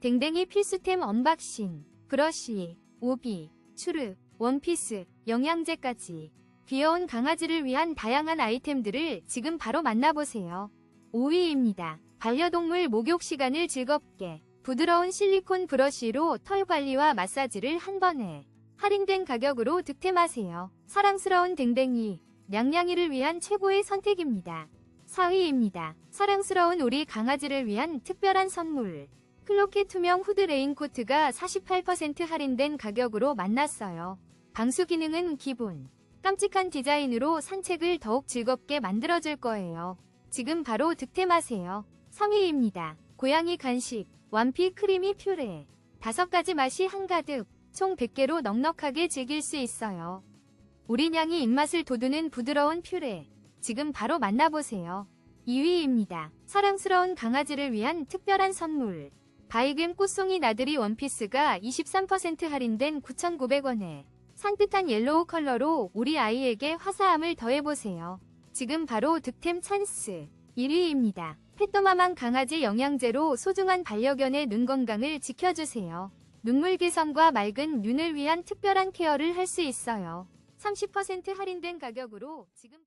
댕댕이 필수템 언박싱, 브러쉬, 오비, 추르, 원피스, 영양제까지 귀여운 강아지를 위한 다양한 아이템들을 지금 바로 만나보세요. 5위입니다. 반려동물 목욕 시간을 즐겁게 부드러운 실리콘 브러쉬로 털 관리와 마사지를 한 번에 할인된 가격으로 득템하세요. 사랑스러운 댕댕이, 냥냥이를 위한 최고의 선택입니다. 4위입니다. 사랑스러운 우리 강아지를 위한 특별한 선물. 클로켓 투명 후드 레인코트가 48% 할인된 가격으로 만났어요. 방수 기능은 기본. 깜찍한 디자인으로 산책을 더욱 즐겁게 만들어줄 거예요. 지금 바로 득템하세요. 3위입니다. 고양이 간식, 완피 크리미 퓨레. 다섯 가지 맛이 한가득, 총 100개로 넉넉하게 즐길 수 있어요. 우리 냥이 입맛을 돋우는 부드러운 퓨레. 지금 바로 만나보세요. 2위입니다. 사랑스러운 강아지를 위한 특별한 선물. 바이금 꽃송이 나들이 원피스가 23% 할인된 9,900원에 산뜻한 옐로우 컬러로 우리 아이에게 화사함을 더해보세요. 지금 바로 득템 찬스. 1위입니다. 페토마망 강아지 영양제로 소중한 반려견의 눈 건강을 지켜주세요. 눈물 개선과 맑은 눈을 위한 특별한 케어를 할 수 있어요. 30% 할인된 가격으로 지금